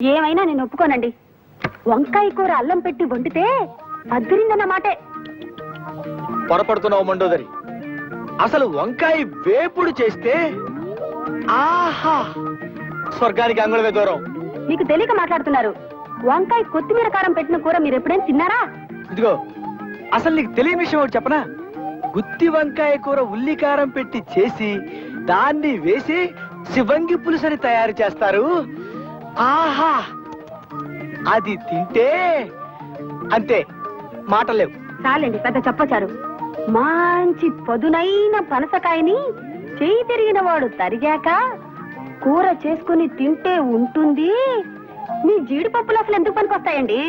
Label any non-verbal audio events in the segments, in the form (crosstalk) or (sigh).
ఏమైనా నేను ఒప్పుకోనండి. వంకాయ కూర అల్లం పెట్టి వండితే అద్దరిందన్న మాటే. పొరపడుతున్నావు మండోదరి. అసలు వంకాయ వేపుడు చేస్తే ఆహా! స్వర్గానికి అంగుళమే దూరం మీకు తెలియక మాట్లాడుతున్నారు. వంకాయ కొత్తిమీర కారం పెట్టిన కూర మీరు ఎప్పుడైనా తిన్నారా? ఇదిగో అసలు నీకు తెలియని విషయం ఒకటి చెప్పనా? గుత్తి వంకాయ కూర ఉల్లి కారం పెట్టి చేసి దాన్ని వేసి శివంగి పులుసని తయారు చేస్తారు. ఆహా! అది తింటే అంతే మాటలేవు. చాలండి పెద్ద చెప్పచారు. మంచి పదునైన పనసకాయని చేయి తిరిగిన వాడు తరిగాక కూర చేసుకుని తింటే ఉంటుంది. మీ జీడిపప్పులు అసలు ఎందుకు పనికొస్తాయండి?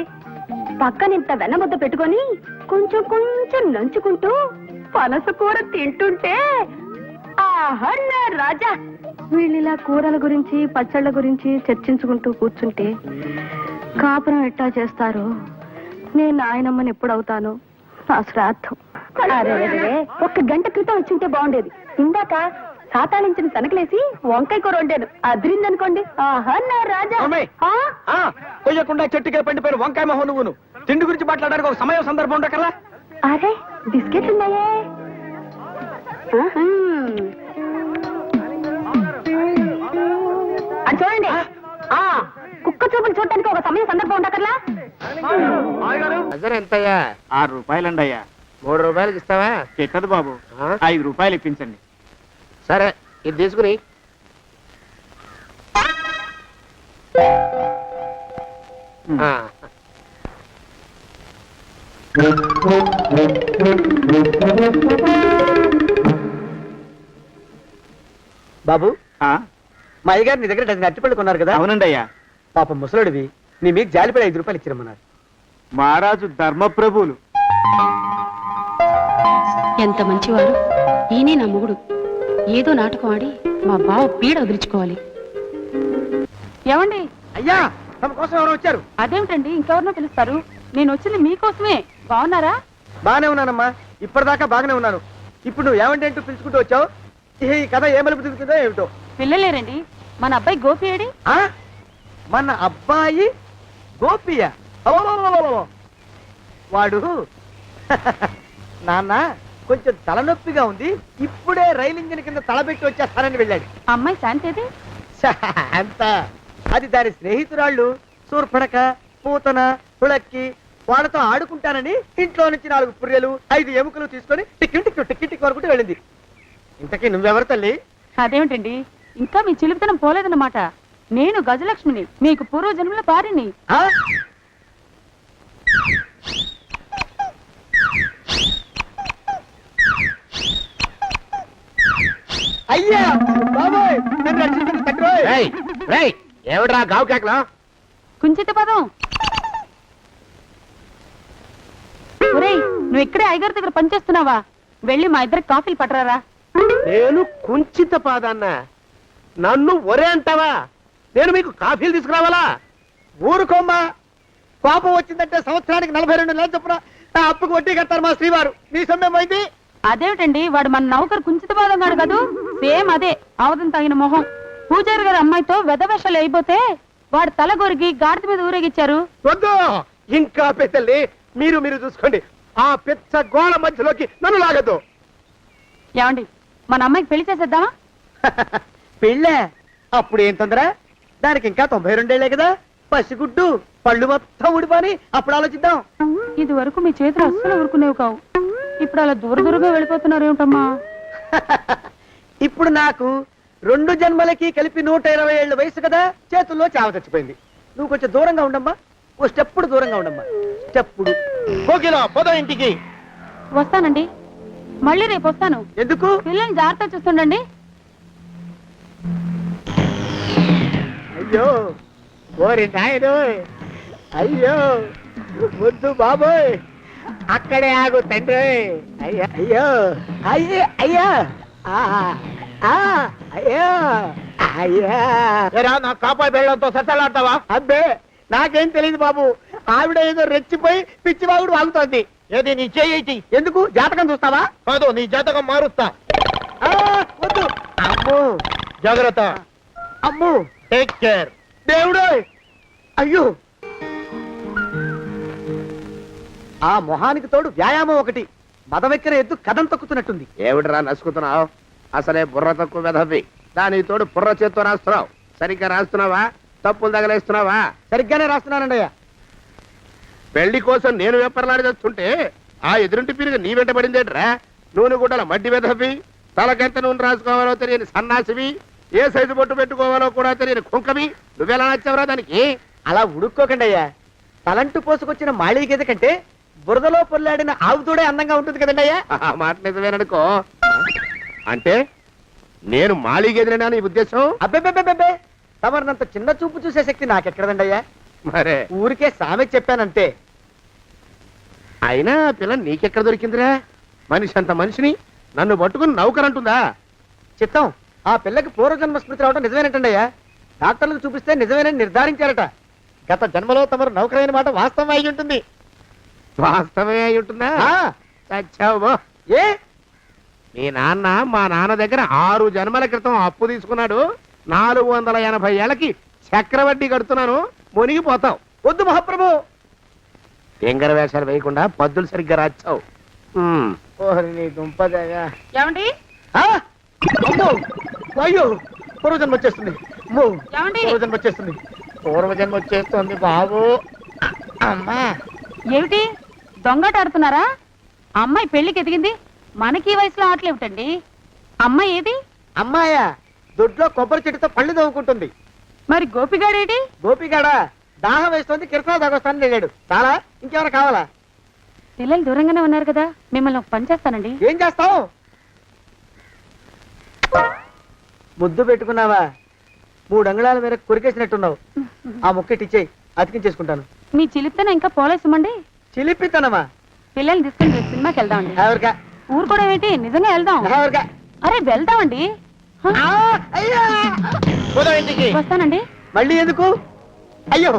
పక్కనింత వెన్నముద్ద పెట్టుకొని కొంచెం కొంచెం నంచుకుంటూ పనస కూర తింటుంటే రాజా. వీళ్ళిలా కూరల గురించి పచ్చళ్ళ గురించి చర్చించుకుంటూ కూర్చుంటే కాపురం ఎట్టా చేస్తారు? నేను నాయనమ్మని ఎప్పుడు అవుతాను? నా శ్రాద్ధం ఒక్క గంట క్రితం వచ్చింటే బాగుండేది. ఇందాక సాతాళించిన తనకలేసి వంకాయ కూర వండాను. అదిరిందనుకోండి. ఆహా నా రాజా. అమ్మాయి. ఆ? ఆ కొయ్యకుండా చెట్టుకే పండిపోయిన వంకాయ మొహం నువ్వును. తిండి గురించి మాట్లాడడానికి ఒక సమయం సందర్భం ఉండకల్లా అరే బిస్కెట్లు ఉన్నాయే. అది చూడండి. ఆ కుక్క చూపులు చూడటానికి ఒక సమయం సందర్భం ఉండకర్లా డజన్ ఎంతయ్యా? ఆరు రూపాయలండి అయ్యా మూడు రూపాయలకి ఇస్తావా? చెట్టదు బాబు. ఆ? ఐదు రూపాయలు ఇప్పించండి. సరే ఇది తీసుకుని. ఆ. బాబు ఆ? మా అయ్యగారు నీ దగ్గర డజన్ అరటిపళ్ళు కొన్నారు కదా. అవునండి అయ్యా. పాపం ముసలుడివి నీ మీకు జాలిపడి ఐదు రూపాయలు ఇచ్చిరమ్మన్నారు. మహారాజు ధర్మప్రభువులు. ఎంత మంచివారు. ఈయనే నా మొగుడు. ఏదో నాటకం ఆడి మా బావ పీడ వదిలించుకోవాలి. ఏమండి? అయ్యా తమ కోసం ఎవరు వచ్చారు. అదేమిటండి? ఇంకెవరినో పిలుస్తారు. నేను వచ్చింది మీకోసమే. బాగున్నారా బాగానే ఉన్నానమ్మా. ఇప్పటిదాకా బాగానే ఉన్నాను. ఇప్పుడు నువ్వు ఏమంటే అంటూ పిలుచుకుంటూ వచ్చావు? ఈ కథ తిరుగుతుందో ఏమిటో? పిల్లలేరండి. మన అబ్బాయి గోపి ఏడి ఆ? మన అబ్బాయి గోపియ. వాడు (laughs) నాన్న కొంచెం తలనొప్పిగా ఉంది. ఇప్పుడే రైలు ఇంజిన్ కింద తలబెట్టి వచ్చేస్తానని వెళ్ళాడు. అమ్మాయి శాంతేది అంత అది దాని స్నేహితురాళ్ళు సూర్పడక పూతన తుళక్కి వాళ్ళతో ఆడుకుంటానని ఇంట్లో నుంచి నాలుగు పుర్రెలు ఐదు ఎముకలు తీసుకొని టిక్కి టిక్కి టిక్కి టిక్కి వరకు వెళ్ళింది. ఇంతకీ నువ్వెవరు తల్లి? అదేమిటండి? ఇంకా మీ చిలుపుతనం పోలేదన్నమాట. నేను గజలక్ష్మిని మీకు పూర్వజన్మల పారిని ఆ? అయ్యా బాబోయ్ నన్ను రక్షించండి తండ్రోయ్. రేయ్, రేయ్, ఏమిట్రా గావు కేకలో? కుంచిత పదం. ఒరేయ్ నువ్వు ఇక్కడే ఐగారి దగ్గర పనిచేస్తున్నావా? వెళ్ళి మా ఇద్దరికి కాఫీలు పట్టరారా? నేను కుంచిత పాదాన్న. నన్ను ఒరే అంటావా? నేను మీకు కాఫీలు తీసుకురావాలా? ఊరుకోమ్మా. కోపం వచ్చిందంటే సంవత్సరానికి నలభై రెండు నెలలు చొప్పున నా అప్పుకు వడ్డీ కట్టారు మా శ్రీవారు. నీ సొమ్మేం పోయింది అదేమిటండి వాడు మన నౌకరు కుంచిత పాదం గాడు కదూ? సేమ్ అదే అవతం తగిన మొహం. పూజారి గారి అమ్మాయితో వెధవేషాలు అయిపోతే వాడు తల గొరిగి గాడిద మీద ఊరేగిచ్చారు. వద్దు! ఇంకా పెద్దల్ని మీరు మీరు చూసుకోండి. ఆ పెద్ద గోళ మధ్యలోకి నన్ను లాగద్దు. ఏమండి మన అమ్మాయికి పెళ్ళి చేసేద్దామా? (laughs) పెళ్ళే? అప్పుడు ఏం తొందర? దానికి ఇంకా తొంభై రెండేళ్ళే కదా. పసిగుడ్డు పళ్ళు మొత్తం ఊడిపోని అప్పుడు ఆలోచిద్దాం. ఇది వరకు మీ చేతులు అస్సలు ఊరుకునేవి కావు. ఇప్పుడు అలా దూర దూరంగా వెళ్ళిపోతున్నారు ఏమిటమ్మా? (laughs) ఇప్పుడు నాకు రెండు జన్మలకి కలిపి నూట ఇరవై ఏళ్ళ వయసు కదా చేతుల్లో చావ చచ్చిపోయింది. నువ్వు కొంచెం దూరంగా ఉండమ్మా. ఓ స్టెప్పుడు దూరంగా ఉండమ్మా. స్టెప్పుడు. కోకిలో పోదా ఇంటికి. వస్తానండి. మళ్ళీ రేపు వస్తాను. ఎందుకు? పిల్లల్ని జాగ్రత్త చూస్తుండండి. అయ్యో ఓరి నాయను అయ్యో వద్దు బాబోయ్. అక్కడే ఆగు తండ్రి. అయ్యా అయ్యో అయ్యో అయ్యా. ఆ, ఆ, అయ్యో అయ్యా. ఏరా, నా కాపాయి బెళ్ళంతో సత్తలాడతావా? అబ్బే నాకేం తెలియదు బాబు. ఆవిడ ఏదో రెచ్చిపోయి పిచ్చివాగుడు వాగుతోంది. ఏది నీ చేయి ఎందుకు? జాతకం చూస్తావా? కాదు నీ జాతకం మారుస్తా. వద్దు. అమ్మో జాగ్రత్త. అమ్మో. టేక్ కేర్ దేవుడు! అయ్యో! ఆ మొహానికి తోడు వ్యాయామం ఒకటి. మదవెక్కిన ఎద్దు కథం తొక్కుతున్నట్టుంది. ఏమిటిరా నసుకుతున్నావు? అసలే బుర్ర తక్కువ వెధవి. దానికి తోడు బుర్ర చేత్తో రాస్తున్నావు. సరిగ్గా రాస్తున్నావా? తప్పులు తగలేస్తున్నావా? సరిగ్గానే రాస్తున్నానండి అయ్యా పెళ్ళి కోసం నేను వెప్పర్లాడి తెస్తుంటే ఆ ఎదురింటి పిరుగు నీ వెంట పడిందేట్రా? నూనె గుడ్డల మడ్డి వెధవి తలకెంత నూనె రాసుకోవాలో తెలియని సన్నాసివి ఏ సైజు బొట్టు పెట్టుకోవాలో కూడా తెలియని కుంకవి. నువ్వెలా నచ్చావురా దానికి? అలా ఉడుక్కోకండి అయ్యా. తలంటు పోసుకొచ్చిన మాళీ గేదె కంటే బురదలో పొల్లాడిన ఆవు తోడే అందంగా ఉంటుంది కదండి అయ్యా. ఆ మాట నిజమేననుకో. అంటే నేను మాళీగెదిరినా నీ ఉద్దేశం? అబ్బెబ్బెబ్బెబ్బే! తమరినంత చిన్న చూపు చూసే శక్తి నాకెక్కడదండి అయ్యా? మరే. ఊరికే సామె చెప్పానంతే. అయినా పిల్ల నీకెక్కడ దొరికిందిరా? మనిషి అంత మనిషిని నన్ను పట్టుకుని నౌకరంటుందా చిత్తం ఆ పిల్లకి పూర్వజన్మ స్మృతి రావడం నిజమేనటండి అయ్యా. డాక్టర్లకు చూపిస్తే నిజమేనని నిర్ధారించారట. గత జన్మలో తమరు నౌకరైన మాట వాస్తవం అయి ఉంటుంది. వాస్తవమే అయి ఉంటుందా? ఆ, చచ్చావు. ఏ? మీ నాన్న మా నాన్న దగ్గర ఆరు జన్మల క్రితం అప్పు తీసుకున్నాడు. నాలుగు వందల ఎనభై ఏళ్ళకి చక్రవడ్డీ కడుతున్నాను. మునిగిపోతావు వద్దు మహాప్రభు. ఎంగర వేషాలు వేయకుండా పద్దులు సరిగ్గా రాచావు. ఓహరి నీ దుంపదగా ఏమండి? ఆ? అమ్మో! అయ్యో! పూర్వజన్మ వచ్చేస్తుంది. అమ్మో! ఏమండి? పూర్వజన్మ వచ్చేస్తుంది. పూర్వజన్మ వచ్చేస్తుంది బాబు. అమ్మా! ఏమిటి? దొంగట ఆడుతున్నారా అమ్మాయి పెళ్ళికి ఎదిగింది? మనకి ఈ వయసులో ఆటలేమిటండి? అమ్మాయి ఏది? అమ్మాయా! దొడ్లో కొబ్బరి చెట్టుతో పళ్ళు తవ్వుకుంటుంది. మరి గోపిగాడేటి? గోపిగాడ? దాహం వేస్తుంది కిరసా దాగొస్తానని వెళ్ళాడు చాలా ఇంకేమైనా కావాలా? పిల్లలు దూరంగానే ఉన్నారు కదా మిమ్మల్ని ఒక పని చేస్తానండి. ఏం చేస్తావు? ముద్దు పెట్టుకున్నావా? మూడు అంగుళాల మేర కొరికేసినట్టున్నావు. ఆ ముక్కటి ఇచ్చేయి అతికించేసుకుంటాను. మీ చిలిపితేనే ఇంకా పోలేసమండి చిలిపితనమా? పిల్లల్ని తీసుకుని సినిమాకి వెళ్దామండి. ఎవరికా ఊరు కూడా ఏంటి? నిజంగా వెళ్దాం. ఎవరికా అరే వెళ్దామండి! పోదాం ఇంటికి. వస్తానండి. మళ్ళీ ఎందుకు? అయ్యో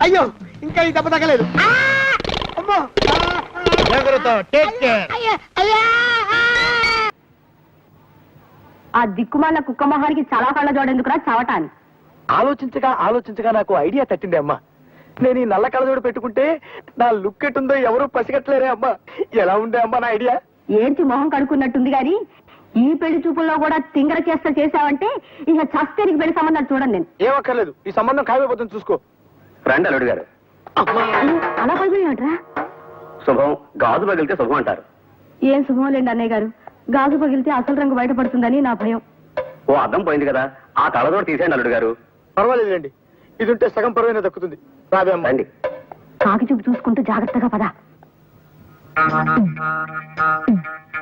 అయ్యో ఇంకా ఈ దెబ్బ తగ్గలేదు. ఆ! అమ్మో! ఆ దిక్కుమాల కుక్క మొహానికి చాలా కళ్ళ జోడెందుకురా చవటాన్ని ఆలోచించగా ఆలోచించగా నాకు ఐడియా తట్టింది అమ్మా. నేను ఈ నల్ల కళ్ళజోడు పెట్టుకుంటే నా లుక్ ఎటుందో ఎవరు పసిగట్టలేరే అమ్మా. ఎలా ఉండే అమ్మా నా ఐడియా? ఏంటి మొహం కడుక్కున్నట్టుంది గాని? ఈ పెళ్ళి చూపుల్లో కూడా తింగర చేస్త చేశావంటే ఇక చస్తే నీకు పెళ్ళి సంబంధాలు చూడండి నేను. ఏమక్కర్లేదు. ఈ సంబంధం ఖాయమైపోతుంది చూసుకో. రండి అల్లుడు గారు. అయ్యో, అలా పడిపోయాడ్రా శుభం గాజు పగిలితే శుభం అంటారు. ఏం శుభం లేండి అన్నయ్య గారు. గాజు పగిలితే అసలు రంగు బయటపడుతుందని నా భయం. ఓ అద్దం పోయింది కదా. ఆ కళ్ళజోడు తీసేయండి అల్లుడు గారు. పర్వాలేదులేండి. ఇది ఉంటే సగం పరువైన దక్కుతుంది. రాబే అమ్మా. రండి. కాకి చూపు చూసుకుంటూ జాగ్రత్తగా పద.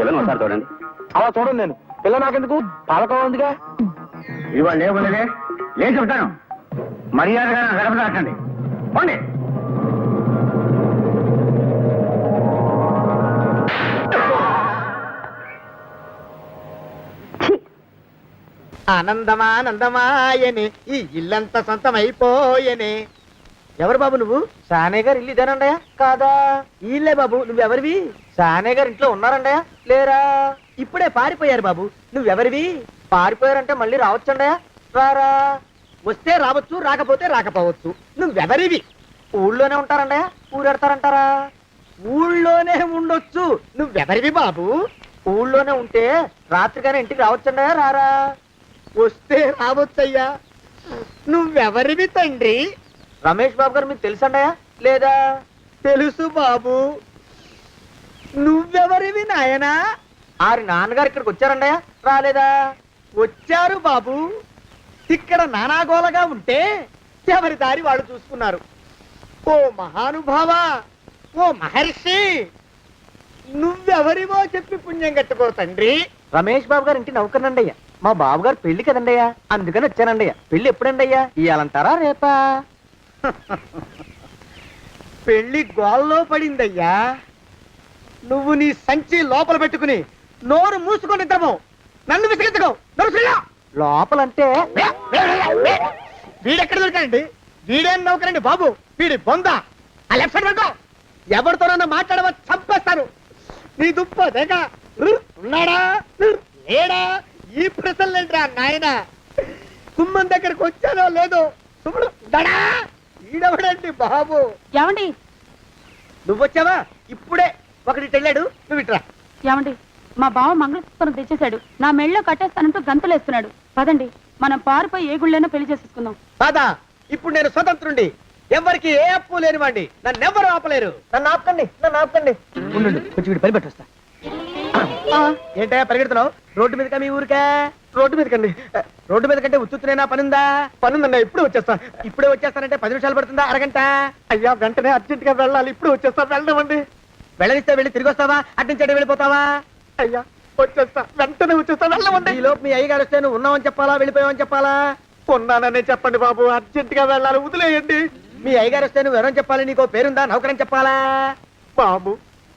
బాబు పిల్లలు ఒకసారి చూడండి. అలా చూడండి నేను. పిల్ల నాకెందుకు? పాలకోవ ఉందిగా. ఇవాళ లేవలేదే లేచి ఉంటాను మర్యాదగా గడప దాటండి. పోండి. ఆనందమానందమాయని ఈ ఇల్లంతా సొంతమైపోయని. ఎవరు బాబు నువ్వు? సానే గారు ఇల్లు ఇదేనండయా కాదా? ఇల్లే బాబు నువ్వెవరివి? సానే గారు ఇంట్లో ఉన్నారండయా లేరా? ఇప్పుడే పారిపోయారు బాబు. నువ్వెవరివి? పారిపోయారంటే మళ్ళీ రావచ్చండయా రారా? వస్తే రావచ్చు రాకపోతే రాకపోవచ్చు. నువ్వెవరివి? ఊళ్ళోనే ఉంటారండయా ఊరెడతారంటారా? ఊళ్ళోనే ఉండొచ్చు. నువ్వెవరివి బాబు? ఊళ్ళోనే ఉంటే రాత్రిగానే ఇంటికి రావచ్చండయా రారా? వస్తే రావచ్చయ్యా. నువ్వెవరివి తండ్రి? రమేష్ బాబు గారు మీకు తెలుసండయా లేదా? తెలుసు బాబు. నువ్వెవరివి నాయనా? ఆరి నాన్నగారు ఇక్కడికి వచ్చారండయా రాలేదా? వచ్చారు బాబు. ఇక్కడ నానాగోలగా ఉంటే ఎవరి దారి వాళ్ళు చూసుకున్నారు? ఓ మహానుభావ ఓ మహర్షి నువ్వెవరివో చెప్పి పుణ్యం కట్టుకో తండ్రి. రమేష్ బాబు గారు ఇంటి నౌకర్నండి అయ్యా మా బాబుగారు పెళ్ళి కదండి అయ్యా అందుకని వచ్చానండి అయ్యా పెళ్ళి ఎప్పుడండి అయ్యా ఇయ్యాలంటారా రేపా? (laughs) పెళ్ళి గోల్లో పడిందయ్యా. నువ్వు నీ సంచి లోపల పెట్టుకుని నోరు మూసుకొని నిద్రపో. నన్ను విసిగించకు. లోపలంటే వీడెక్కడ దొరికాడండి? వీడేం నౌకరండి బాబు? వీడి బొంద. ఆ లెఫ్ట్ సైడ్ ఎవరితోనన్నా చంపేస్తాను. నీ దుప్ప దేగ ఉన్నాడా? లేడా? ఈ ప్రశ్నలేంట్రా నాయన? కుమ్మం దగ్గరకు వచ్చానో లేదో సుమ్ముడు దడా ఈడవడండి బాబు. ఏమండి? నువ్వు వచ్చావా? ఇప్పుడే. ఒకటి వెళ్ళాడు నువ్వు ఇట్రా ఏమండి? మా బావ మంగళసూత్రం తెచ్చేశాడు. నా మెళ్ళో కట్టేస్తానంటూ గంతులేస్తున్నాడు. పదండి మనం పారిపోయి ఏ గుళ్ళైనా పెళ్ళి చేసేసుకుందాం. కాదా ఇప్పుడు నేను స్వతంత్రుండి ఎవరికి ఏ అప్పు లేనివ్వండి నన్ను ఎవరు ఆపలేరు. నన్ను ఆపకండి నన్ను ఆపకండి. ఉండు కొంచెం వీడి పని పెట్టొస్తా ఏంటయ్యా పరిగెడుతున్నావు? రోడ్డు మీదకా మీ ఊరికా? రోడ్డు మీదకండి. రోడ్డు మీద కంటే ఉత్తునేనా పనుందా? పనుందన్నా ఇప్పుడు వచ్చేస్తా. ఇప్పుడే వచ్చేస్తానంటే పది నిమిషాలు పడుతుందా? అరగంట? అయ్యా వెంటనే అర్జెంట్గా వెళ్ళాలి. ఇప్పుడు వచ్చేస్తా. వెళ్ళమండి వెళ్ళనిస్తే వెళ్ళి తిరిగి వస్తావా? అట్నుంచి వెళ్ళిపోతావా? అయ్యా వచ్చేస్తా. వెంటనే వచ్చేస్తా. వెళ్ళమండి ఈ లోపు మీ అయ్యగారు వస్తే నువ్వు ఉన్నావని చెప్పాలా? వెళ్ళిపోయావని చెప్పాలా? ఉన్నాననే చెప్పండి బాబు. అర్జెంట్గా వెళ్ళాలి. వదిలేయండి. మీ అయ్యగారు వస్తే నువ్వు ఎవరని చెప్పాలి? నీకో పేరుందా? నౌకరని చెప్పాలా? బాబు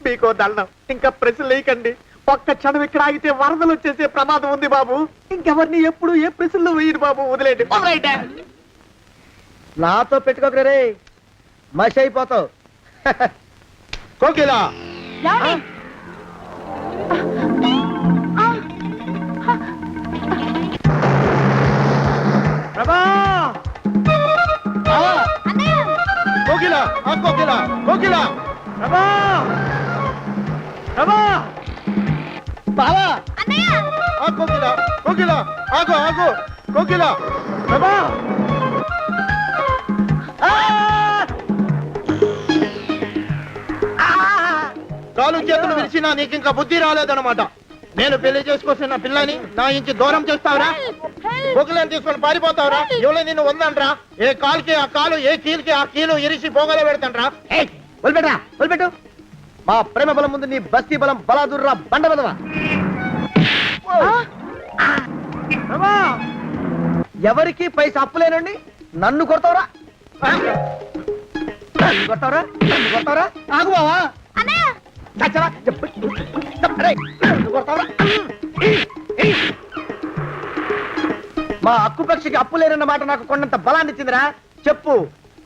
మీకో దండం ఇంకా ప్రశ్నలు వేయకండి ఒక్క క్షణం ఇక్కడ ఆగితే వరదలు వచ్చేసే ప్రమాదం ఉంది బాబు. ఇంకెవరిని ఎప్పుడు ఏ ప్రశ్నలు వేయరు బాబు. వదిలేయండి. నాతో పెట్టుకోకరే రే. మసి అయిపోతావు. కోకిలా? ప్రభా! కోకిలా! ఆ కోకిలా! కోకిలా! ప్రభా! ప్రభా! బావా! ఆ కోకిలా కోకిలా! ఆగు ఆగు! కోకిలా! ప్రభా! ఆ! ఆ! కాలు చేతులు విరిచినా నీకు ఇంకా బుద్ధి రాలేదన్నమాట. నేను పెళ్ళి చేసుకొస్తున్న పిల్లని నా ఇంచి దూరం చేస్తావురా? బొగ్గులను తీసుకొని పారిపోతావురా? ఎవరో నిన్ను ఉందంట్రా ఏ కాలుకి ఆ కాలు ఏ కీలుకి ఆ కీలు ఇరిసి బొగలో పెడతాంట్రా వదిలిపెట్టరా వదిలిపెట్టు. మా ప్రేమ బలం ముందు నీ బస్తీ బలం బలాదుర్రా బండ బలవా ఎవరికి పైసా అప్పులేనండి నన్ను కొడతావురా. నన్ను కొడతావురా నన్ను కొడతావురా. ఆగు బావా. కొడతావురా. మా అక్కుపక్షికి అప్పు లేనన్న మాట నాకు కొండంత బలాన్ని ఇచ్చిందిరా చెప్పు.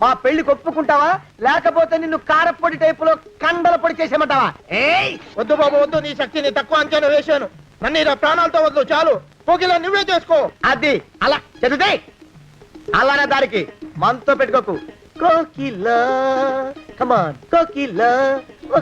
మా పెళ్ళి ఒప్పుకుంటావా లేకపోతే నిన్ను కారపొడి టైపులో కండల పొడి చేసేమంటావా ఏయ్ వద్దు బాబు వద్దు నీ శక్తిని తక్కువ అంచనా వేశాను నన్ను ఇలా ప్రాణాలతో వద్దు చాలు కోకిలా నువ్వే చేసుకో అది అలా చదివితే అలానే దారికి మనతో పెట్టుకోకు కోకిల కమాన్ కోకిల ఓ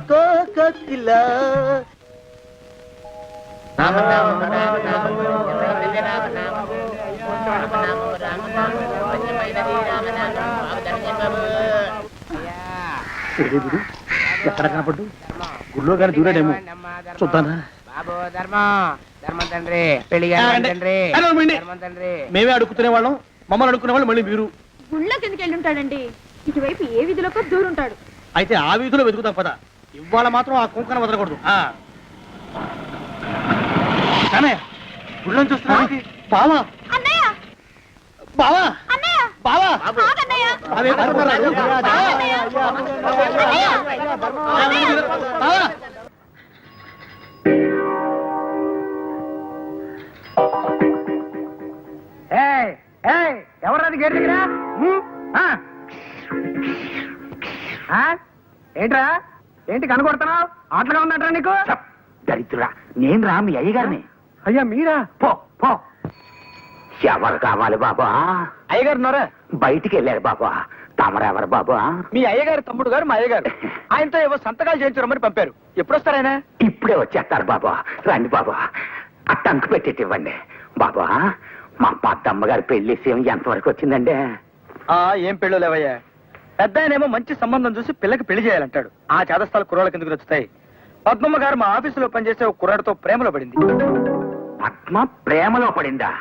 రండి. తండ్రి. హలో, మిండి. ధర్మం తండ్రి. మేమే అడుక్కునే వాళ్ళం మమ్మల్ని అడుక్కునే వాళ్ళు మళ్ళీ మీరు. గుళ్ళో కిందకి వెళ్ళి ఉంటాడండి ఇటువైపు ఏ విధిలోకి దూరుంటాడు. అయితే ఆ వీధిలో వెతుకుతాం పద. ఇవాళ మాత్రం ఆ కుంకను వదలకూడదు. గుళ్ళోంచి వస్తున్నా బావా? బావా? అన్నయ్య! బావా. బావా ఎవరది గేట్ దగ్గర ఏంట్రా ఏంటి కనుకొడుతున్నావు ఆటలుగా ఉందంటరా నీకు దరిద్రుడా నేను రా మీ అయ్యగారిని అయ్యా మీరా పో పో ఎవరు కావాలి బాబా అయ్యగారు ఉన్నారా బయటికి వెళ్ళారు బాబా. తమరెవరు బాబా? మీ అయ్యగారు తమ్ముడు గారు మా అయ్యగారు. (laughs) ఆయనతో ఏవో సంతకాలు చేయించరమ్మని పంపారు. ఎప్పుడు వస్తారాయన ఇప్పుడే వచ్చేస్తారు బాబా. రండి బాబా. ఆ టంకు పెట్టేటి ఇవ్వండి. బాబా మా పెద్దమ్మ గారి పెళ్ళి విషయం ఎంతవరకు వచ్చిందండి? ఆ ఏం పెళ్ళు లేవయ్యా. పెద్ద ఆయనేమో మంచి సంబంధం చూసి పిల్లకి పెళ్ళి చేయాలంటాడు. ఆ చేదస్థాలు కుర్రాళ్ళ కిందకు నచ్చుతాయి. పద్మమ్మ గారు మా ఆఫీసులో పనిచేసే ఒక కుర్రాడితో ప్రేమలో పడింది. పద్మ ప్రేమలో పడిందా?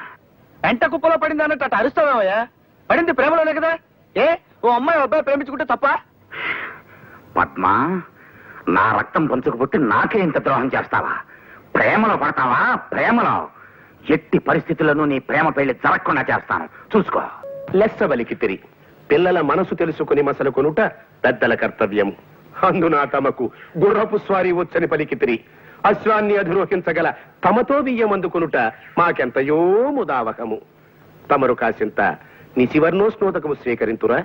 వెంట కుప్పలో పడింది అన్నట్టు అటు అరుస్తావేమయ్యా? పడింది ప్రేమలోనే కదా? ఏ ఓ అమ్మాయి అబ్బాయి ప్రేమించుకుంటే తప్ప? పద్మ నా రక్తం పంచుకు పుట్టి నాకే ఇంత ద్రోహం చేస్తావా? ప్రేమలో పడతావా? ప్రేమలో. ఎట్టి పరిస్థితుల్లోనూ నీ ప్రేమ పెళ్ళి జరగకుండా చేస్తాను. చూసుకో. లెస్స బలికితిరి పిల్లల మనసు తెలుసుకుని మసలు కొనుట పెద్దల కర్తవ్యం అందున తమకు గుర్రపు స్వారీ వచ్చని పలికితిరి అశ్వాన్ని అధిరోహించగల తమతో బియ్యం అందుకొనుట మాకెంతయో ముదావకము తమరు కాసింత నిశివర్ణోస్నోదకము స్వీకరింతురా?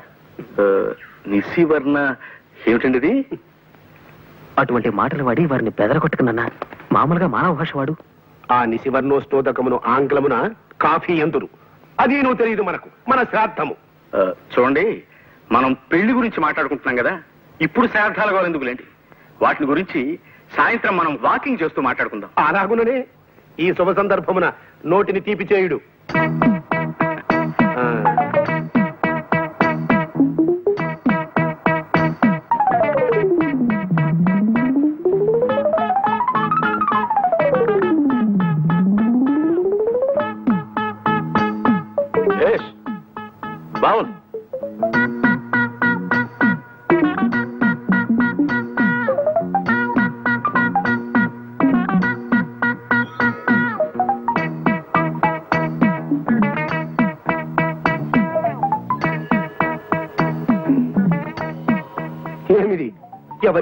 నిశివర్ణ ఏమిటండిది? అటువంటి మాటలు వాడి వారిని బెదరగొట్టుకున్నా మామూలుగా మానవ భాష వాడు. ఆ నిశివర్ణోస్నోదకమును ఆంగ్లమున కాఫీ ఎందురు? అదేనో తెలియదు మనకు మన శ్రాద్ధము. చూడండి మనం పెళ్ళి గురించి మాట్లాడుకుంటున్నాం కదా? ఇప్పుడు శ్రాద్ధాల గోలు ఎందుకులేండి వాటిని గురించి సాయంత్రం మనం వాకింగ్ చేస్తూ మాట్లాడుకుందాం. అలాగుననే ఈ శుభ సందర్భమున నోటిని తీపి చేయుడు. బాగుంది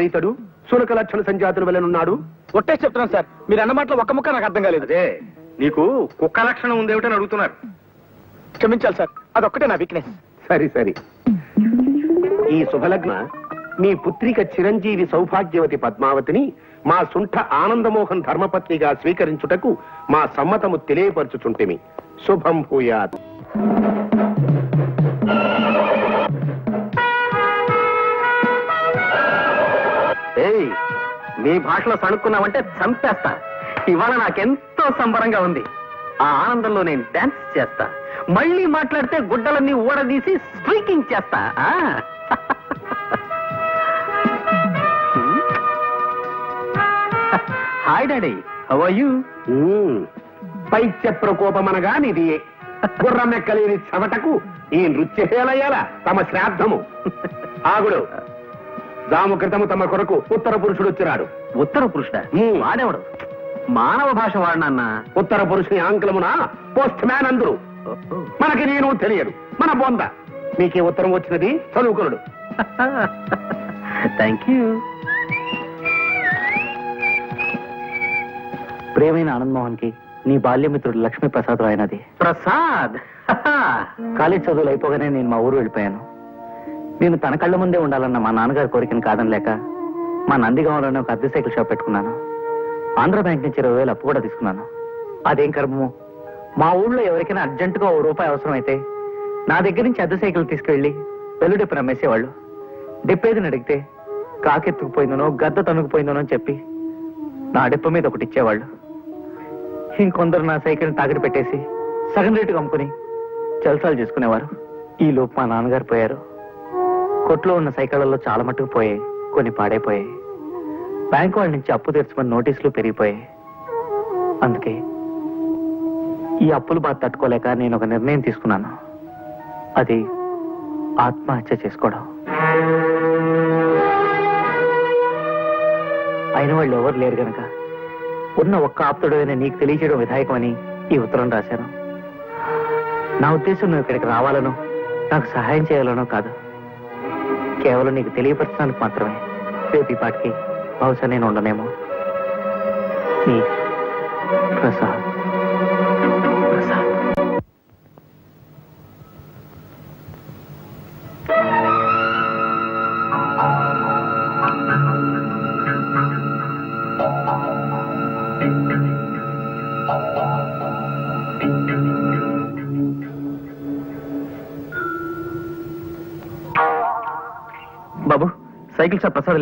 ఎవరితడు సునక లక్షణ సంజాతుల వలనున్నాడు ఒట్టేసి చెప్తున్నాను సార్. మీరు అన్న మాటలో ఒక్క ముక్క నాకు అర్థం కాలేదు. అదే నీకు కుక్క లక్షణం ఉందేమిటని అడుగుతున్నారు. క్షమించాలి సార్. అదొక్కటే నా వీక్నెస్ సరి సరి. ఈ శుభలగ్న మీ పుత్రిక చిరంజీవి సౌభాగ్యవతి పద్మావతిని మా సుంఠ ఆనందమోహన్ ధర్మపత్నిగా స్వీకరించుటకు మా సమ్మతము తెలియపరచుచుంటిమి. శుభం భూయాత్. ఏయ్ మీ భాషలో సణుక్కున్నావంటే చంపేస్తా. ఇవాళ నాకెంతో సంబరంగా ఉంది. ఆ ఆనందంలో నేను డాన్స్ చేస్తా. మళ్ళీ మాట్లాడితే గుడ్డలన్నీ ఊడదీసి స్ట్రీకింగ్ చేస్తా? (laughs) Hi daddy how are you? పైత్య ప్రకోపమనగా నిదియే గుర్రమెక్కలేని చవటకు ఈ నృత్యశేలయ్యాల తమ శ్రాద్ధము. (laughs) ఆగుడు. దాము క్రితము తమ కొరకు ఉత్తర పురుషుడు వచ్చినాడు ఉత్తర పురుషుడ. వాడేవాడు? మానవ భాష వాడినన్నా? ఉత్తర పురుషుని ఆంగ్లమున పోస్ట్ మ్యాన్ అందరు. మనకి నేను తెలియదు మన బొంద. మీకే ఉత్తరం వచ్చినది చదువుకునుడు. థ్యాంక్ యూ ప్రేమైన ఆనందమోహన్కి నీ బాల్యమిత్రుడు లక్ష్మీ ప్రసాద్ రాయనది. ప్రసాద్. (laughs) కాలేజ్ చదువులు అయిపోగానే నేను మా ఊరు వెళ్ళిపోయాను. నేను తన కళ్ళ ముందే ఉండాలన్న మా నాన్నగారి కోరికను కాదనలేక మా నందిగాంలోనే ఒక అద్దె సైకిల్ షాప్ పెట్టుకున్నాను. ఆంధ్ర బ్యాంక్ నుంచి ఇరవై వేలు అప్పు కూడా తీసుకున్నాను. అదేం కర్మము? మా ఊళ్ళో ఎవరికైనా అర్జెంటుగా ఓ రూపాయి అవసరమైతే నా దగ్గర నుంచి అద్దె సైకిల్ తీసుకెళ్ళి వెల్లుడిప్పును అమ్మేసేవాళ్ళు డిప్పేదిని అడిగితే కాకెత్తుకుపోయిందనో గద్ద తనుకుపోయిందనో అని చెప్పి నా డిప్ప మీద ఒకటి ఇచ్చేవాళ్ళు. ఇంకొందరు నా సైకిల్ తాకట్టు పెట్టేసి సగం రేటుకు అమ్ముకుని జల్సాలు చేసుకునేవారు. ఈ లోపు మా నాన్నగారు పోయారు. కొట్లో ఉన్న సైకిళ్ళలో చాలా మట్టుకు పోయాయి. కొన్ని పాడైపోయాయి. బ్యాంక్ వాళ్ళ నుంచి అప్పు తెచ్చుకుని నోటీసులు పెరిగిపోయాయి. అందుకే ఈ అప్పులు బాధ తట్టుకోలేక నేను ఒక నిర్ణయం తీసుకున్నాను. అది ఆత్మహత్య చేసుకోవడం. అయిన వాళ్ళు ఎవరు లేరు గనక. ఉన్న ఒక్క ఆప్తుడైన నీకు తెలియచేయడం విధాయకమని ఈ ఉత్తరం రాశాను. నా ఉద్దేశం నువ్వు ఇక్కడికి రావాలనో నాకు సహాయం చేయాలనో కాదు. కేవలం నీకు తెలియపరచడానికి మాత్రమే. రేపు ఈ పాటికి బహుశా నేను ఉండనేమో. నీ ప్రసాద్ ప్రసాద్.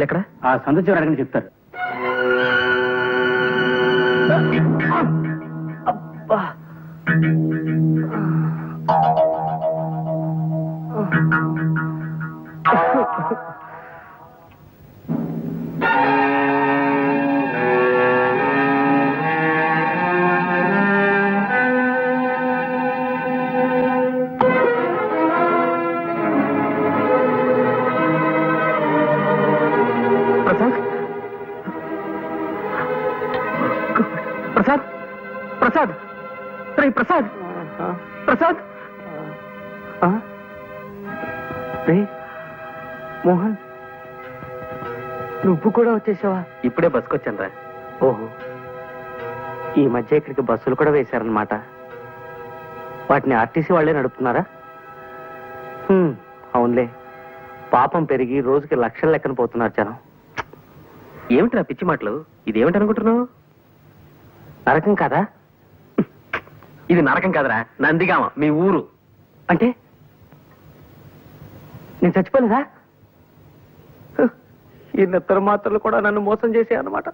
ఎక్కడ? ఆ సందు చివరి అడగని చెప్తారు. నువ్వు కూడా వచ్చేసావా? ఇప్పుడే బస్కొచ్చాను రా ఓహో. ఈ మధ్య ఇక్కడికి బస్సులు కూడా వేశారనమాట వాటిని ఆర్టీసీ వాళ్ళే నడుపుతున్నారా? అవునులే. పాపం పెరిగి రోజుకి లక్షల లెక్కన పోతున్నారు జనం. ఏమిటి నా పిచ్చి మాటలు? ఇదేమిటి అనుకుంటున్నావు నరకం కదా? ఇది నరకం కాదురా నందిగామ మీ ఊరు. అంటే? నేను చచ్చిపోలేదా? ఈ నిద్ర మాత్రలు కూడా నన్ను మోసం చేసే అన్నమాట.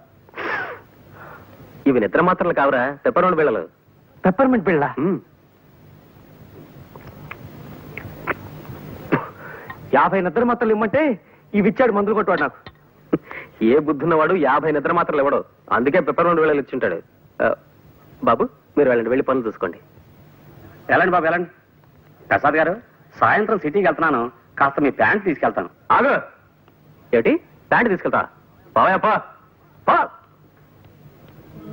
ఇవి నిద్ర మాత్రలు కావురా పెప్పరోళ్ళు బిళ్ళలు. పెప్పర్మెంట్ బిళ్ళ. యాభై నిద్ర మాత్రలు ఇమ్మంటే ఇవి ఇచ్చాడు మందులు కొట్టువాడు నాకు. ఏ బుద్ధున్నవాడు యాభై నిద్ర మాత్రలు ఇవ్వడు. అందుకే పెప్పరోళ్ళు బిళ్ళలు ఇచ్చుంటాడు బాబు మీరు వెళ్ళండి వెళ్ళి పనులు చూసుకోండి. వెళ్ళండి బాబు వెళ్ళండి ప్రసాద్ గారు సాయంత్రం సిటీకి వెళ్తున్నాను. కాస్త మీ ప్యాంట్ తీసుకెళ్తాను. ఆగు. ఏమిటి? ప్యాంట్ తీసుకెళ్తా. బావయ్య పా. పా.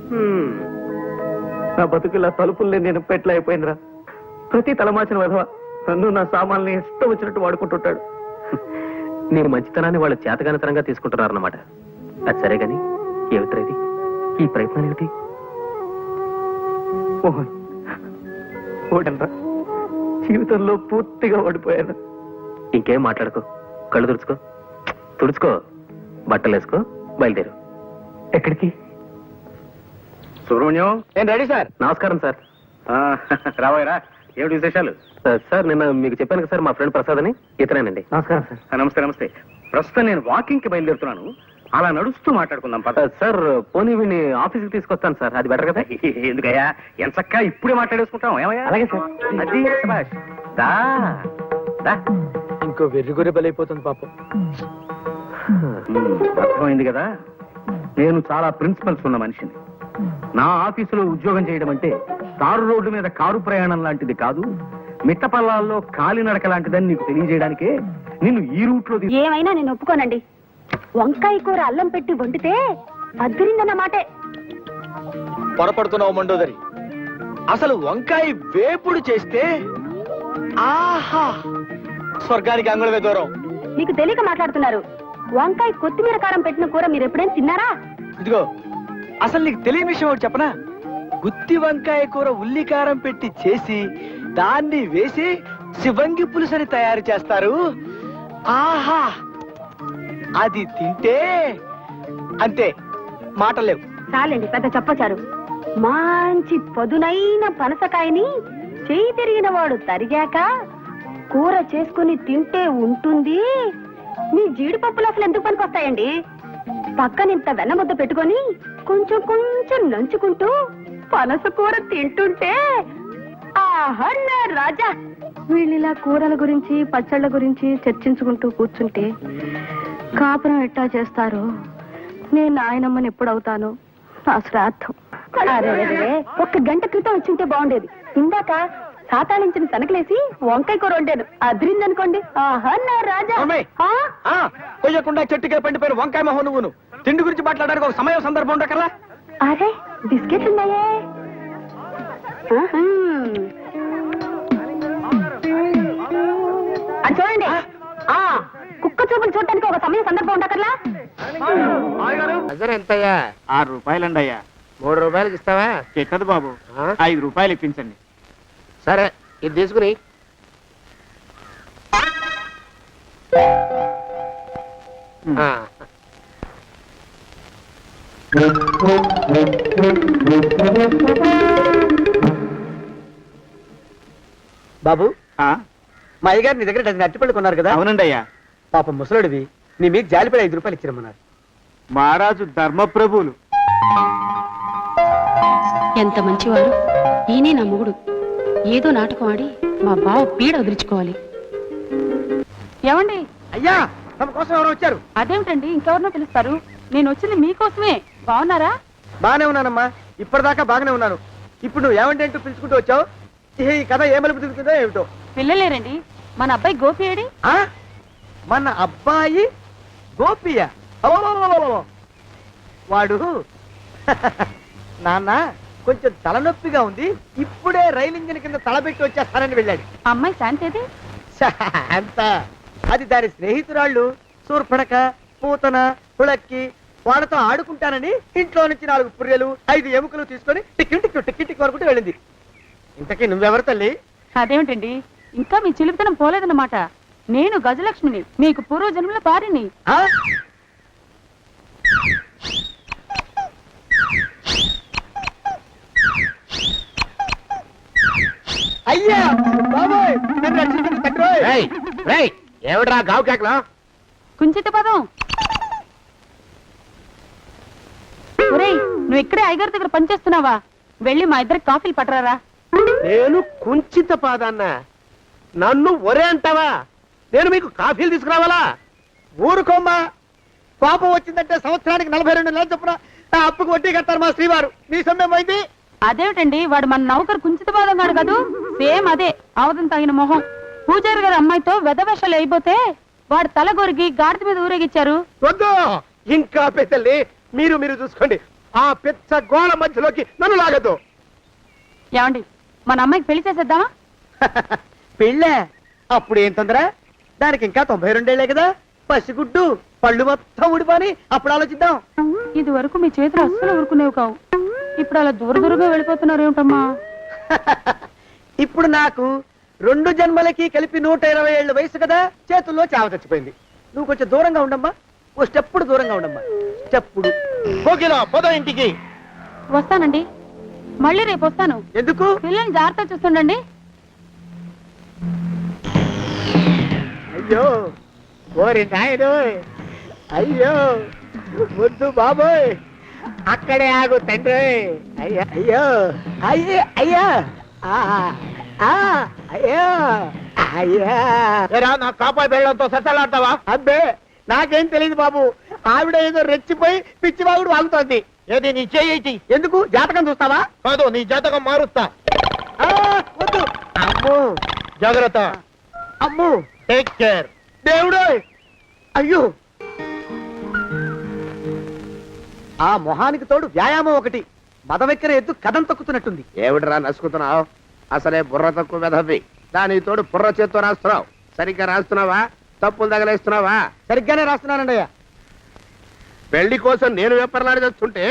హ్మ్. నా బతుకులా తలుపుల్ని నేను పెట్ల అయిపోయిందిరా. ప్రతి తలమాచిన విధవ నన్ను నా సామాన్ని ఇష్టం వచ్చినట్టు వాడుకుంటుంటాడు. నీ మంచితనాన్ని వాళ్ళు చేతగానితనంగా తీసుకుంటున్నారన్నమాట. అది సరే గాని ఏమిట్రా ఇది? ఈ ప్రయత్నం ఏమిటి? మోహన్ ఓడనరా. జీవితంలో పూర్తిగా ఓడిపోయాను. ఇంకేం మాట్లాడుకో. కళ్ళు తుడుచుకో. తుడుచుకో. బట్టలు వేసుకో బయలుదేరు. ఎక్కడికి? సుబ్రహ్మణ్యం? నేను రెడీ సార్. నమస్కారం సార్. రాబోయరా ఏమిటి విశేషాలు? సార్ నిన్న మీకు చెప్పాను కదా సార్ మా ఫ్రెండ్ ప్రసాద్ అని ఇతనేనండి. నమస్కారం సార్. నమస్తే నమస్తే. ప్రస్తుతం నేను వాకింగ్కి బయలుదేరుతున్నాను. అలా నడుస్తూ మాట్లాడుకుందాం పద. సార్ పోనీ వీడిని ఆఫీస్కి తీసుకొస్తాను సార్. అది బెటర్ కదా? (laughs) ఎందుకయ్యా ఎంత చక్కగా ఇప్పుడే మాట్లాడేసుకుంటాం ఏమయ్యా? అలాగే సార్. అది. దా. ఇంకో బలైపోతుంది పాపం. అర్థమైంది కదా? నేను చాలా ప్రిన్సిపల్స్ ఉన్న మనిషిని. నా ఆఫీసులో ఉద్యోగం చేయడం అంటే తారు రోడ్డు మీద కారు ప్రయాణం లాంటిది కాదు మిట్టపల్లాల్లో కాలినడక లాంటిదని నీకు తెలియజేయడానికే నిన్ను ఈ రూట్లో ఏమైనా నేను ఒప్పుకోనండి. వంకాయ కూర అల్లం పెట్టి వండితే అద్దరిందన్న మాటే. పొరపడుతున్నావు మండోదరి. అసలు వంకాయ వేపుడు చేస్తే ఆహా స్వర్గానికి అంగుళమే దూరం మీకు తెలియక మాట్లాడుతున్నారు. వంకాయ కొత్తిమీర కారం పెట్టిన కూర మీరు ఎప్పుడైనా తిన్నారా? ఇదిగో అసలు నీకు తెలియని విషయం ఒకటి చెప్పనా? గుత్తి వంకాయ కూర ఉల్లికారం పెట్టి చేసి దాన్ని వేసి శివంగి పులుసని తయారు చేస్తారు. ఆహా! అది తింటే అంతే మాటలేవు చాలండి పెద్ద చెప్పచారు. మంచి పదునైన పనసకాయని చేయి తిరిగిన వాడు తరిగాక కూర చేసుకుని తింటే ఉంటుంది. మీ జీడిపప్పులు అసలు ఎందుకు పనికొస్తాయండి? పక్కనింత వెన్నముద్ద పెట్టుకొని కొంచెం కొంచెం నంచుకుంటూ పనస కూర తింటుంటే ఆహా నా రాజా! వీళ్ళిలా కూరల గురించి పచ్చళ్ళ గురించి చర్చించుకుంటూ కూర్చుంటే కాపురం ఎట్టా చేస్తారు? నేను నాయనమ్మని ఎప్పుడు అవుతాను నా శ్రాద్ధం. ఒక్క గంట క్రితం వచ్చింటే బాగుండేది. ఇందాక సాతాళించిన తనకలేసి వంకాయ కూర వండాను. అదిరిందనుకోండి. ఆహా నా రాజా. అమ్మాయి. ఆ? ఆ కొయ్యకుండా చెట్టుకే పండిపోయిన వంకాయ మొహం నువ్వును. తిండి గురించి మాట్లాడడానికి ఒక సమయం సందర్భం ఉండకరా అరే బిస్కెట్లు ఉన్నాయే. ఆహా. అది చూడండి. ఆ. కుక్క చూపులు చూడటానికి ఒక సమయం సందర్భం ఉండకర్లా అజర్ ఎంతయ్యా? ఆరు రూపాయలండి అయ్యా మూడు రూపాయలకి ఇస్తావా? చెట్టదు బాబు. ఆ? ఐదు రూపాయలు ఇప్పించండి. సరే ఇది తీసుకుని. ఆ. బాబు ఆ? మా అయ్యగారు నీ దగ్గర డజన్ అరటిపళ్ళు కొన్నారు కదా. అవునండి అయ్యా. పాపం ముసలుడివి నీ మీకు జాలిపడి ఐదు రూపాయలు ఇచ్చిరమ్మన్నారు. మహారాజు ధర్మప్రభువులు ఎంత మంచివారు ఈయనే నా మొగుడు. ఏదో నాటకం ఆడి మా బావ పీడ వదిలించుకోవాలి. ఏమండి? అయ్యా తమ కోసం ఎవరు వచ్చారు. అదేమిటండి? ఇంకెవరినో పిలుస్తారు? నేను వచ్చింది మీకోసమే. బాగున్నారా? బాగానే ఉన్నానమ్మా. ఇప్పటిదాకా బాగానే ఉన్నాను. ఇప్పుడు నువ్వు ఏమంటే అంటూ పిలుచుకుంటూ వచ్చావు? ఈ కథ ఏ మలుపు తిరుగుతుందో ఏమిటో? పిల్లలేరండి. మన అబ్బాయి గోపి ఏడి? ఆ? మన అబ్బాయి గోపియ. వాడు? (laughs) నాన్న? కొంచెం తలనొప్పిగా ఉంది. ఇప్పుడే రైలు ఇంజిన్ కింద తలబెట్టి వచ్చేస్తానని వెళ్ళాడు. అమ్మాయి శాంతి అంత అది దాని స్నేహితురాళ్ళు. సూర్పడక పూతన పుళక్కి వాళ్ళతో ఆడుకుంటానని ఇంట్లో నుంచి నాలుగు పుర్రెలు ఐదు ఎముకలు తీసుకొని టిక్కి టిక్కి టిక్కి టిక్కి వరకు వెళ్ళింది. ఇంతకీ నువ్వెవరు తల్లి? అదేమిటండి? ఇంకా మీ చిలుపుతనం పోలేదన్నమాట. నేను గజలక్ష్మిని మీకు పూర్వజన్మల భార్యని. అయ్యా! బాబోయ్! నన్ను రక్షించండి తండ్రోయ్. రేయ్, రేయ్, ఏమిట్రా గావు కేకలో? కుంచిత పదం. ఒరేయ్ నువ్వు ఇక్కడే ఐగారి దగ్గర పనిచేస్తున్నావా వెళ్ళి మా ఇద్దరికి కాఫీలు పట్టరారా? నేను కుంచిత పాదాన్న. నన్ను ఒరే అంటావా? నేను మీకు కాఫీలు తీసుకురావాలా? ఊరుకోమ్మా. కోపం వచ్చిందంటే సంవత్సరానికి నలభై రెండు నెలలు చొప్పున నా అప్పుకు వడ్డీ కట్టారు మా శ్రీవారు. మీ సొమ్మేం పోయింది అదేమిటండి వాడు మన నౌకరు కుంచిత పాదం గాడు కదూ? సేమ్ అదే అవతం తగిన మొహం. పూజారి గారి అమ్మాయితో వెధవేషాలు అయిపోతే వాడు తల గొరిగి గాడిద మీద ఊరేగిచ్చారు. వద్దు! ఇంకా పెద్దల్ని మీరు మీరు చూసుకోండి. ఆ పెద్ద గోళ మధ్యలోకి నన్ను లాగద్దు. ఏమండి మన అమ్మాయికి పెళ్ళి చేసేద్దామా? (laughs) పెళ్ళే? అప్పుడు ఏం తొందర? దానికి ఇంకా తొంభై రెండేళ్ళే కదా. పసిగుడ్డు పళ్ళు మొత్తం ఊడిపోని అప్పుడు ఆలోచిద్దాం. ఇది వరకు మీ చేతులు అస్సలు ఊరుకునేవి కావు. ఇప్పుడు అలా దూర దూరంగా వెళ్ళిపోతున్నారు ఏమిటమ్మా? (laughs) ఇప్పుడు నాకు రెండు జన్మలకి కలిపి నూట ఇరవై ఏళ్ళ వయసు కదా చేతుల్లో చావ చచ్చిపోయింది. నువ్వు కొంచెం దూరంగా ఉండమ్మా. ఓ స్టెప్పుడు దూరంగా ఉండమ్మా. స్టెప్పుడు. కోకిలో పదో ఇంటికి. వస్తానండి. మళ్ళీ రేపు వస్తాను. ఎందుకు? పిల్లల్ని జాగ్రత్త చూస్తుండండి. అయ్యో ఓరి నాయను అయ్యో ముద్దు బాబోయ్. అక్కడే ఆగు తండ్రి. అయ్యా అయ్యో. అయ్యే అయ్యా. అయ్యో అయ్యా. ఏరా నా కాపాయి బెళ్ళంతో సత్తలాడతావా అబ్బే నాకేం తెలియదు బాబు. ఆవిడ ఏదో రెచ్చిపోయి పిచ్చివాగుడు వాగుతోంది. ఏది నీ చేయి ఎందుకు? జాతకం చూస్తావా? కాదు నీ జాతకం మారుస్తా. ఆ, వద్దు. అమ్మో జాగ్రత్త. అమ్మో. టేక్ కేర్ దేవుడు! అయ్యో! ఆ మొహానికి తోడు వ్యాయామం ఒకటి. మదవెక్కిన ఎద్దు కథం తొక్కుతున్నట్టుంది. ఏమిటిరా నసుకుతున్నావు? అసలే బుర్ర తక్కువ మెదవి. దానికి తోడు బుర్ర చేత్తో రాస్తున్నావు. సరిగ్గా రాస్తున్నావా? తప్పులు తగలేస్తున్నావా? సరిగ్గానే రాస్తున్నానండి అయ్యా పెళ్ళి కోసం నేను వెప్పర్లాడి తెస్తుంటే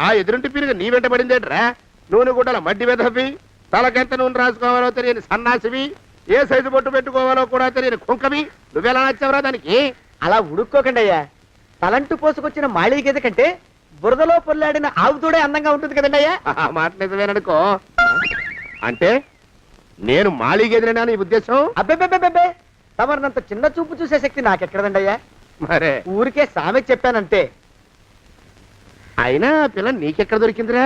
ఆ ఎదురింటి పీరుగా నీ వెంట పడిందేట్రా? నూనె గుడ్డల మడ్డి వెదవి తలకెంత నూనె రాసుకోవాలో తెలియని సన్నాసివి ఏ సైజు బొట్టు పెట్టుకోవాలో కూడా తెలియని కుంకవి. నువ్వెలా నచ్చావురా దానికి? అలా ఉడుక్కోకండి అయ్యా తలంటు పోసుకొచ్చిన మాళీ గేదె కంటే బురదలో పొల్లాడిన ఆవు తోడే అందంగా ఉంటుంది కదండి అయ్యా ఆ మాట నిజమేననుకో. అంటే నేను మాళీగెదిరినా నీ ఉద్దేశం? అబ్బెబ్బెబ్బెబ్బే! తమరినంత చిన్న చూపు చూసే శక్తి నాకెక్కడదండి అయ్యా మరే. ఊరికే సామె చెప్పానంతే. అయినా పిల్ల నీకెక్కడ దొరికిందిరా?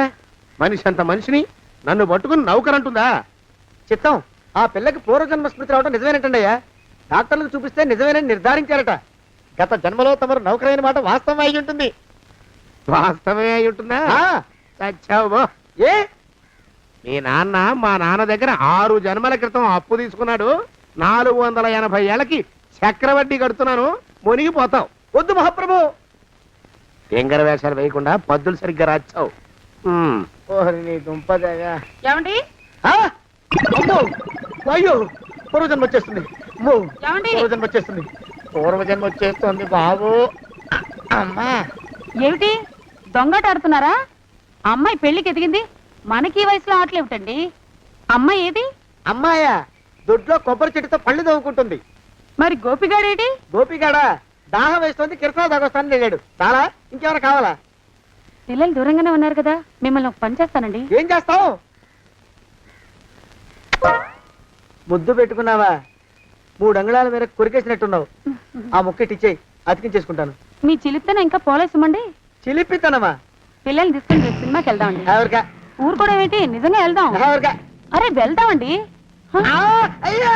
మనిషి అంత మనిషిని నన్ను పట్టుకుని నౌకరంటుందా? చిత్తం ఆ పిల్లకి పూర్వజన్మ స్మృతి రావడం నిజమేనటండి అయ్యా డాక్టర్లకు చూపిస్తే నిజమేనని నిర్ధారించారట. గత జన్మలో తమరు నౌకరైన మాట వాస్తవం అయి ఉంటుంది. వాస్తవమే అయి ఉంటుందా? చచ్చావు. ఏ? మీ నాన్న మా నాన్న దగ్గర ఆరు జన్మల క్రితం అప్పు తీసుకున్నాడు. నాలుగు వందల ఎనభై ఏళ్ళకి చక్రవడ్డీ కడుతున్నాను. మునిగిపోతావు. వద్దు మహాప్రభు. ఎంగర వేషాలు వేయకుండా పద్దులు సరిగ్గా రాచావు. ఓహరి నీ దుంపదగా. ఏమండి? ఆ? అమ్మో! అయ్యో! పూర్వజన్మ వచ్చేస్తుంది. పూర్వజన్మ వచ్చేస్తుంది. పూర్వజన్మ వచ్చేస్తుంది బాబు. అమ్మా! ఏమిటి? దొంగట ఆడుతున్నారా అమ్మాయి పెళ్ళికి ఎదిగింది? మనకి ఈ వయసులో ఆటలేమిటండి అమ్మాయి ఏది? అమ్మాయా? దొడ్లో కొబ్బరి చెట్టుతో పళ్ళు తవ్వుకుంటుంది. మరి గోపిగాడేటి? గోపిగాడ? దాహం వేస్తుంది కిరసా దాగొస్తానని వెళ్ళాడు. చాలా ఇంకేమైనా కావాలా? పిల్లలు దూరంగానే ఉన్నారు కదా మిమ్మల్ని ఒక పని చేస్తానండి. ఏం చేస్తావు? ముద్దు పెట్టుకున్నావా? మూడు అంగుళాల మేర కొరికేసినట్టున్నావు. ఆ ముక్కటి ఇచ్చేయి అతికించేసుకుంటాను. మీ చిలిపితేనే ఇంకా పోలేసమండి. చిలిపితనమా? పిల్లల్ని తీసుకుని రేపు సినిమాకి వెళ్దామండి. ఎవరికా ఊరు కూడా ఏంటి నిజంగా వెళ్దాం. ఎవరికా అరే వెళ్దామండి. హ, ఆ, అయ్యా!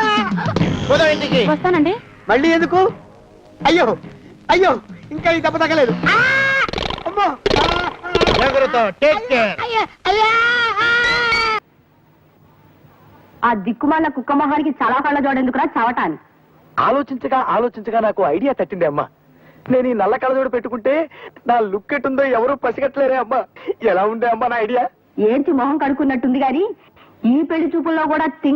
ఇంటికి. వస్తానండి. మళ్ళీ ఎందుకు? అయ్యో! అయ్యో! ఇంకా ఈ దెబ్బ తగ్గలేదు. ఆ! అమ్మో! జాగ్రత్త టేక్ కేర్ ఆ దిక్కుమాల కుక్క మొహానికి చాలా కళ్ళ జోడెందుకురా చవటాన్ని ఆలోచించగా ఆలోచించగా నాకు ఐడియా తట్టింది అమ్మా. నేను ఈ నల్ల కళ్ళజోడు పెట్టుకుంటే నా లుక్ ఎట్టుందో ఎవరు పసిగట్టలేరే అమ్మా. ఎలా ఉండే అమ్మా నా ఐడియా? ఏంటి మొహం కడుక్కున్నట్టుంది గాని? ఈ పెళ్ళి చూపుల్లో కూడా తింగ